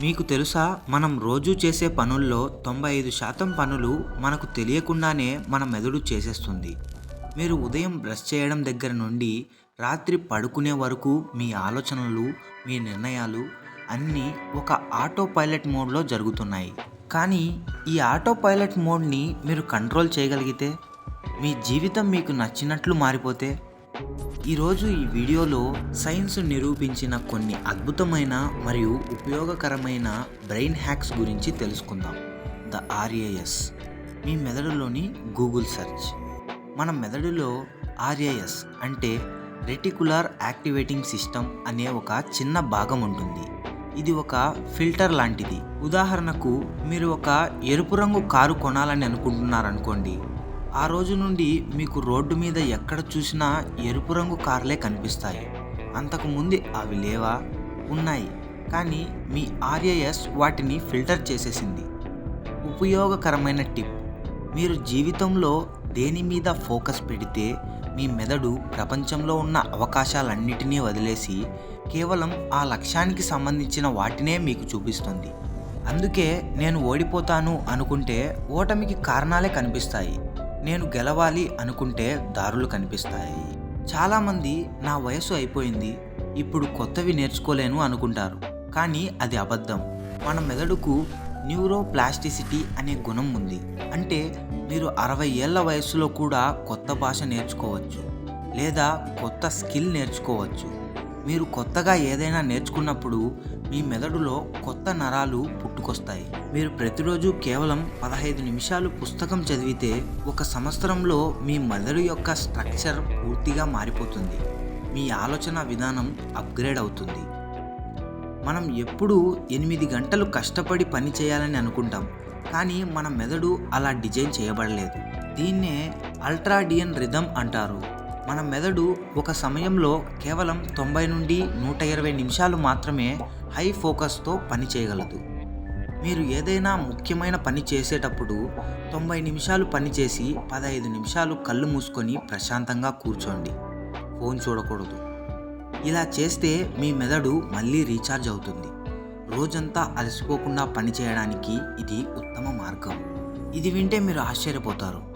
మీకు తెలుసా మనం రోజు చేసే పనుల్లో తొంభై ఐదు శాతం పనులు మనకు తెలియకుండానే మన మెదడు చేసేస్తుంది. మీరు ఉదయం బ్రష్ చేయడం దగ్గర నుండి రాత్రి పడుకునే వరకు మీ ఆలోచనలు మీ నిర్ణయాలు అన్నీ ఒక ఆటో పైలట్ మోడ్లో జరుగుతున్నాయి. కానీ ఈ ఆటో పైలట్ మోడ్ని మీరు కంట్రోల్ చేయగలిగితే మీ జీవితం మీకు నచ్చినట్లు మారిపోతే? ఈరోజు ఈ వీడియోలో సైన్స్ నిరూపించిన కొన్ని అద్భుతమైన మరియు ఉపయోగకరమైన బ్రెయిన్ హ్యాక్స్ గురించి తెలుసుకుందాం. ద ఆర్ఏఎస్ మీ మెదడులోని గూగుల్ సెర్చ్. మన మెదడులో ఆర్ఏఎస్ అంటే రెటికులర్ యాక్టివేటింగ్ సిస్టమ్ అనే ఒక చిన్న భాగం ఉంటుంది. ఇది ఒక ఫిల్టర్ లాంటిది. ఉదాహరణకు మీరు ఒక ఎరుపు రంగు కారు కొనాలని అనుకుంటున్నారనుకోండి. ఆ రోజు నుండి మీకు రోడ్డు మీద ఎక్కడ చూసినా ఎరుపు రంగు కార్లే కనిపిస్తాయి. అంతకుముందు అవి లేవా? ఉన్నాయి. కానీ మీ ఆర్ఏఎస్ వాటిని ఫిల్టర్ చేసేసింది. ఉపయోగకరమైన టిప్. మీరు జీవితంలో దేని మీద ఫోకస్ పెడితే మీ మెదడు ప్రపంచంలో ఉన్న అవకాశాలన్నిటినీ వదిలేసి కేవలం ఆ లక్ష్యానికి సంబంధించిన వాటినే మీకు చూపిస్తుంది. అందుకే నేను ఓడిపోతాను అనుకుంటే ఓటమికి కారణాలే కనిపిస్తాయి. నేను గెలవాలి అనుకుంటే దారులు కనిపిస్తాయి. చాలామంది నా వయసు అయిపోయింది ఇప్పుడు కొత్తవి నేర్చుకోలేను అనుకుంటారు. కానీ అది అబద్ధం. మన మెదడుకు న్యూరోప్లాస్టిసిటీ అనే గుణం ఉంది. అంటే మీరు అరవై ఏళ్ళ వయసులో కూడా కొత్త భాష నేర్చుకోవచ్చు లేదా కొత్త స్కిల్ నేర్చుకోవచ్చు. మీరు కొత్తగా ఏదైనా నేర్చుకున్నప్పుడు మీ మెదడులో కొత్త నరాలు పుట్టుకొస్తాయి. మీరు ప్రతిరోజు కేవలం పదహైదు నిమిషాలు పుస్తకం చదివితే ఒక సంవత్సరంలో మీ మెదడు యొక్క స్ట్రక్చర్ పూర్తిగా మారిపోతుంది. మీ ఆలోచన విధానం అప్గ్రేడ్ అవుతుంది. మనం ఎప్పుడూ ఎనిమిది గంటలు కష్టపడి పని చేయాలని అనుకుంటాం. కానీ మన మెదడు అలా డిజైన్ చేయబడలేదు. దీన్నే అల్ట్రాడియన్ రిథమ్ అంటారు. మన మెదడు ఒక సమయంలో కేవలం తొంభై నుండి నూట ఇరవై నిమిషాలు మాత్రమే హై ఫోకస్తో పని చేయగలదు. మీరు ఏదైనా ముఖ్యమైన పని చేసేటప్పుడు తొంభై నిమిషాలు పనిచేసి పదహైదు నిమిషాలు కళ్ళు మూసుకొని ప్రశాంతంగా కూర్చోండి. ఫోన్ చూడకూడదు. ఇలా చేస్తే మీ మెదడు మళ్ళీ రీఛార్జ్ అవుతుంది. రోజంతా అలసిపోకుండా పని చేయడానికి ఇది ఉత్తమ మార్గం. ఇది వింటే మీరు ఆశ్చర్యపోతారు.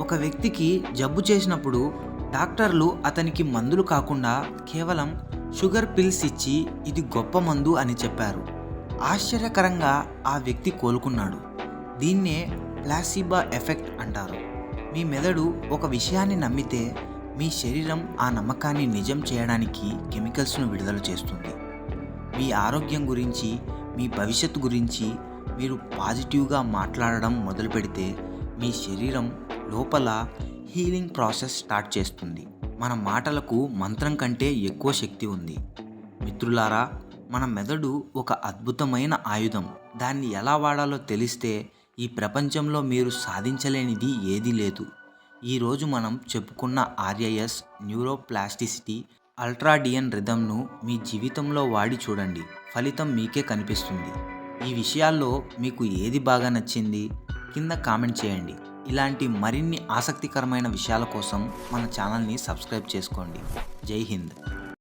ఒక వ్యక్తికి జబ్బు చేసినప్పుడు డాక్టర్లు అతనికి మందులు కాకుండా కేవలం షుగర్ పిల్స్ ఇచ్చి ఇది గొప్ప మందు అని చెప్పారు. ఆశ్చర్యకరంగా ఆ వ్యక్తి కోలుకున్నాడు. దీన్నే ప్లాసిబా ఎఫెక్ట్ అంటారు. మీ మెదడు ఒక విషయాన్ని నమ్మితే మీ శరీరం ఆ నమ్మకాన్ని నిజం చేయడానికి కెమికల్స్ను విడుదల చేస్తుంది. మీ ఆరోగ్యం గురించి మీ భవిష్యత్తు గురించి మీరు పాజిటివ్గా మాట్లాడడం మొదలు పెడితే మీ శరీరం లోపల హీలింగ్ ప్రాసెస్ స్టార్ట్ చేస్తుంది. మన మాటలకు మంత్రం కంటే ఎక్కువ శక్తి ఉంది. మిత్రులారా మన మెదడు ఒక అద్భుతమైన ఆయుధం. దాన్ని ఎలా వాడాలో తెలిస్తే ఈ ప్రపంచంలో మీరు సాధించలేనిది ఏదీ లేదు. ఈరోజు మనం చెప్పుకున్న ఆర్ఐఎస్ న్యూరోప్లాస్టిసిటీ అల్ట్రాడియన్ రిథమ్ను మీ జీవితంలో వాడి చూడండి. ఫలితం మీకే కనిపిస్తుంది. ఈ విషయాల్లో మీకు ఏది బాగా నచ్చింది? కింద కామెంట్ చేయండి. ఇలాంటి మరిన్ని ఆసక్తికరమైన విషయాల కోసం మన ఛానల్ని సబ్స్క్రైబ్ చేసుకోండి. జై హింద్.